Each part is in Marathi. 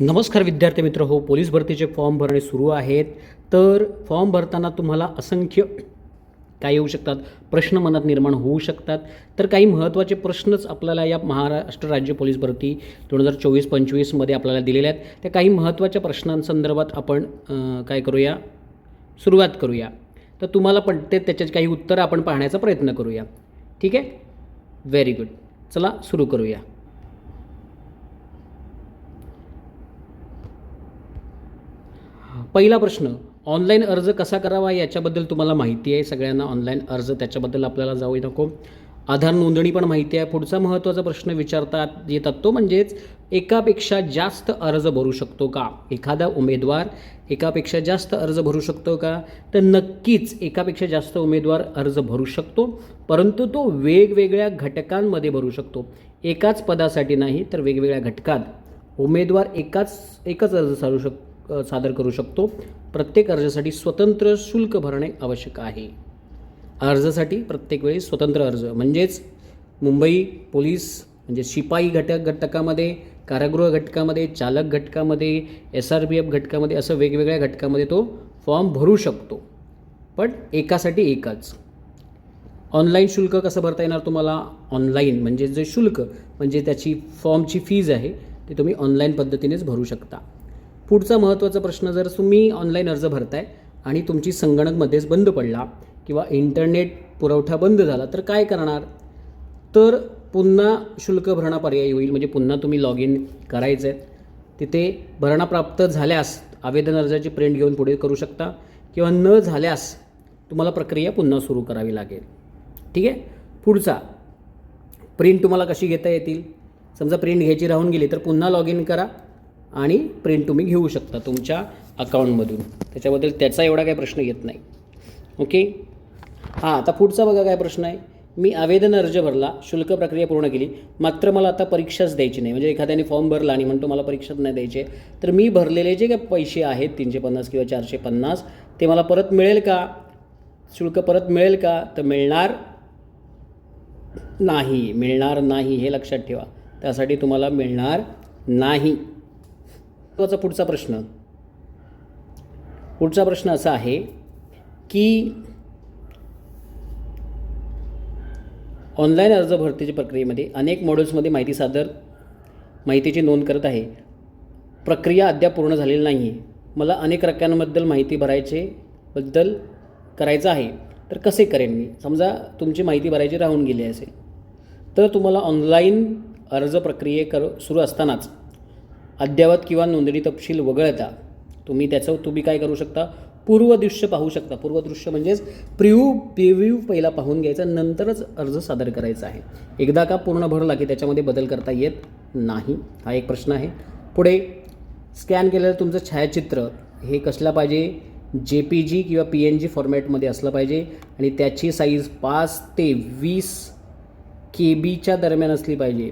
नमस्कार विद्यार्थी मित्र हो पोलीस भरतीचे फॉर्म भरणे सुरू आहेत. तर फॉर्म भरताना तुम्हाला असंख्य काय येऊ शकतात? प्रश्न मनात निर्माण होऊ शकतात. तर काही महत्त्वाचे प्रश्नच आपल्याला या महाराष्ट्र राज्य पोलीस भरती दोन हजार चोवीस पंचवीसमध्ये आपल्याला दिलेल्या आहेत. त्या काही महत्त्वाच्या प्रश्नांसंदर्भात आपण काय करूया? सुरुवात करूया. तर तुम्हाला पण ते त्याच्यात काही उत्तरं आपण पाहण्याचा प्रयत्न करूया. ठीक आहे? व्हेरी गुड चला सुरू करूया. पहिला प्रश्न ऑनलाईन अर्ज कसा करावा याच्याबद्दल तुम्हाला माहिती आहे. सगळ्यांना ऑनलाईन अर्ज त्याच्याबद्दल आपल्याला जाऊ नको. आधार नोंदणी पण माहिती आहे. पुढचा महत्त्वाचा प्रश्न विचारतात येतात तो म्हणजेच एकापेक्षा जास्त अर्ज भरू शकतो का? एखादा उमेदवार एकापेक्षा जास्त अर्ज भरू शकतो का? तर नक्कीच एकापेक्षा जास्त उमेदवार अर्ज भरू शकतो परंतु तो वेगवेगळ्या घटकांमध्ये भरू शकतो. एकाच पदासाठी नाही तर वेगवेगळ्या घटकात. उमेदवार एकाच एकच अर्ज चालू शक सादर करू शकतो. प्रत्येक अर्जासाठी स्वतंत्र शुल्क भरणे आवश्यक आहे. अर्जासाठी प्रत्येक वेळी स्वतंत्र अर्ज म्हणजेच मुंबई पोलीस म्हणजे शिपाई घटक घटकामध्ये कारागृह घटकामध्ये चालक घटकामध्ये एस आर पी एफ घटकामध्ये असं वेगवेगळ्या घटकामध्ये तो फॉर्म भरू शकतो. पण एकासाठी एकच. ऑनलाईन शुल्क कसं भरता येणार तुम्हाला? ऑनलाईन म्हणजे जे शुल्क म्हणजे त्याची फॉर्मची फीज आहे ती तुम्ही ऑनलाईन पद्धतीनेच भरू शकता. पुढचा महत्त्वाचा प्रश्न जर तुम्ही ऑनलाईन अर्ज भरताय आणि तुमची संगणकमध्येच बंद पडला किंवा इंटरनेट पुरवठा बंद झाला तर काय करणार? तर पुन्हा शुल्क भरणा पर्याय होईल म्हणजे पुन्हा तुम्ही लॉग इन करायचं आहे तिथे भरणा प्राप्त झाल्यास आवेदन अर्जाची प्रिंट घेऊन पुढे करू शकता किंवा न झाल्यास तुम्हाला प्रक्रिया पुन्हा सुरू करावी लागेल. ठीक आहे? पुढचा. प्रिंट तुम्हाला कशी घेता येतील? समजा प्रिंट घ्यायची राहून गेली तर पुन्हा लॉग इन करा. आणि प्रिंट तुम्ही घेऊ शकता तुमच्या अकाउंटमधून त्याच्याबद्दल त्याचा एवढा काही प्रश्न येत नाही. ओके हां आता पुढचा बघा काय प्रश्न आहे. मी आवेदन अर्ज भरला शुल्क प्रक्रिया पूर्ण केली मात्र मला आता परीक्षाच द्यायची नाही. म्हणजे एखाद्याने फॉर्म भरला आणि म्हणतो मला परीक्षाच नाही द्यायचे आहे तर मी भरलेले जे काही पैसे आहेत तीनशे पन्नास किंवा चारशे पन्नास ते मला परत मिळेल का? शुल्क परत मिळेल का? तर मिळणार नाही. मिळणार नाही हे लक्षात ठेवा. त्यासाठी तुम्हाला मिळणार नाही. महत्त्वाचा पुढचा प्रश्न. पुढचा प्रश्न असा आहे की ऑनलाईन अर्ज भरतीच्या प्रक्रियेमध्ये अनेक मॉड्यूल्समध्ये माहिती सादर माहितीची नोंद करत आहे. प्रक्रिया अद्याप पूर्ण झालेली नाही आहे मला अनेक रक्क्यांबद्दल माहिती भरायचे बद्दल करायचं आहे. तर कसे करेन मी? समजा तुमची माहिती भरायची राहून गेली असेल. तर तुम्हाला ऑनलाईन अर्ज प्रक्रिये कर सुरू असतानाच अद्ययावत किंवा नोंदणी तपशील वगळता तुम्ही त्याचं तुम्ही काय करू शकता? पूर्वदृश्य पाहू शकता. पूर्वदृश्य म्हणजेच प्रिव्ह्यू प्रिव्ह्यू पहिला पाहून घ्यायचा नंतरच अर्ज सादर करायचा आहे. एकदा का पूर्ण भरला की त्याच्यामध्ये बदल करता येत नाही? हा एक प्रश्न आहे. पुढे स्कॅन केलेलं तुमचं छायाचित्र हे कसलं पाहिजे? जे पी जी किंवा पी एन जी फॉर्मॅटमध्ये असलं पाहिजे आणि त्याची साईज पाच ते वीस के बीच्या दरम्यान असली पाहिजे.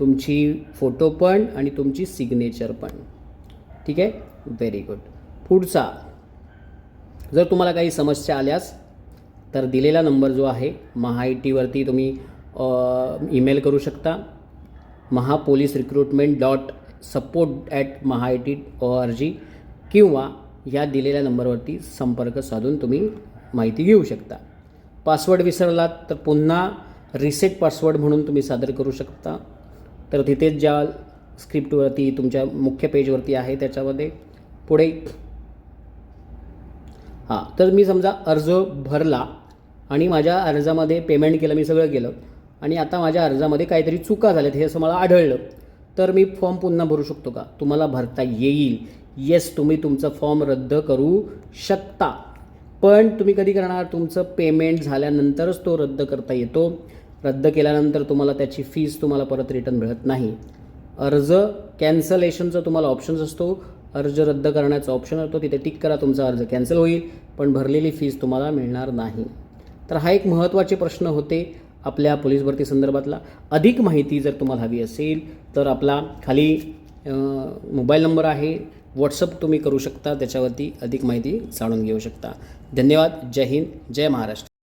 तुमची फोटो पण आणि तुमची सिग्नेचर पण. ठीक आहे? व्हेरी गुड पुढचा. जर तुम्हाला काही समस्या आल्यास तर दिलेला नंबर जो आहे महा आय टीवरती तुम्ही ईमेल करू शकता. Maha police recruitment dot support at Maha I T O R G किंवा या दिलेल्या नंबरवरती संपर्क साधून तुम्ही माहिती घेऊ शकता. पासवर्ड विसरलात तर पुन्हा रिसेट पासवर्ड म्हणून तुम्ही सादर करू शकता. तर तिथेच ज्या स्क्रिप्टवरती तुमच्या मुख्य पेजवरती आहे त्याच्यामध्ये पुढे हां तर मी समजा अर्ज भरला आणि माझ्या अर्जामध्ये पेमेंट केलं मी सगळं केलं आणि आता माझ्या अर्जामध्ये काहीतरी चुका झाल्यात हे असं मला आढळलं. तर मी फॉर्म पुन्हा भरू शकतो का? तुम्हाला भरता येईल. येस तुम्ही तुमचा फॉर्म रद्द करू शकता. पण तुम्ही कधी करणार? तुमचं पेमेंट झाल्यानंतरच तो रद्द करता येतो. रद्द केल्यानंतर तुम्हाला त्याची फीस तुम्हाला परत रिटर्न मिळत नाही. अर्ज कॅन्सलेशनचा तुम्हाला ऑप्शन्स असतो. अर्ज रद्द करण्याचा ऑप्शन असतो. तिथे टिक करा तुमचा अर्ज कॅन्सल होईल पण भरलेली फीस तुम्हाला मिळणार नाही. तर हा एक महत्त्वाचे प्रश्न होते आपल्या पोलीस भरती संदर्भातला. अधिक माहिती जर तुम्हाला हवी असेल तर आपला खाली मोबाईल नंबर आहे. व्हॉट्सअप तुम्ही करू शकता. त्याच्यावरती अधिक माहिती जाणून घेऊ शकता. धन्यवाद. जय हिंद. जय महाराष्ट्र.